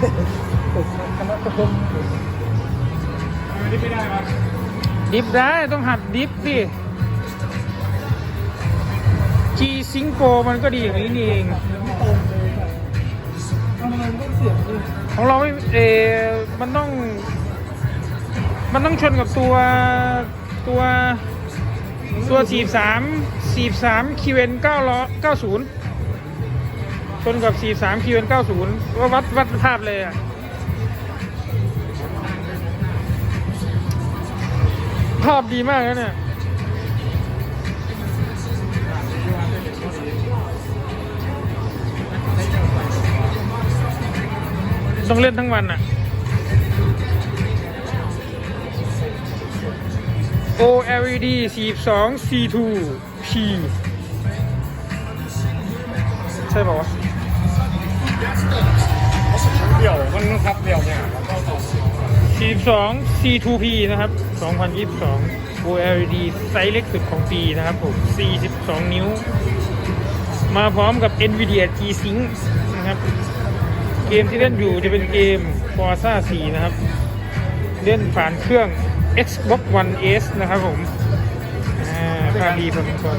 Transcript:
ดิฟไม่ได้ครับดิฟได้ต้องหัดดิฟสิจีซิงโกมันก็ดีอย่างนี้นี่เองของเราไม่เอมันต้อง มันต้องชนกับตัวตัวตัวสสสีี่่สามคิวเอนเก้าร้อเก้าศูนย์ นกับสี่สามคิวเอ็นเก้าศูนย์ว่าวัดวัดภาพเลยอะภาพดีมากแล้วเนี่ยต้องเล่นทั้งวันอะ OLED 42 C2 P ใช่ป่าวะ เดี่ยวมันครับเดี่ยวเนี่ย42 C2P นะครับ 2022 OLED ไซส์เล็กสุดของปีนะครับผม 42 นิ้ว มาพร้อมกับ NVIDIA G-Sync นะครับ เกมที่เล่นอยู่จะเป็นเกม Forza 4 นะครับ เล่นผ่านเครื่อง Xbox One S นะครับผม อ่าภาพดีพอสมควร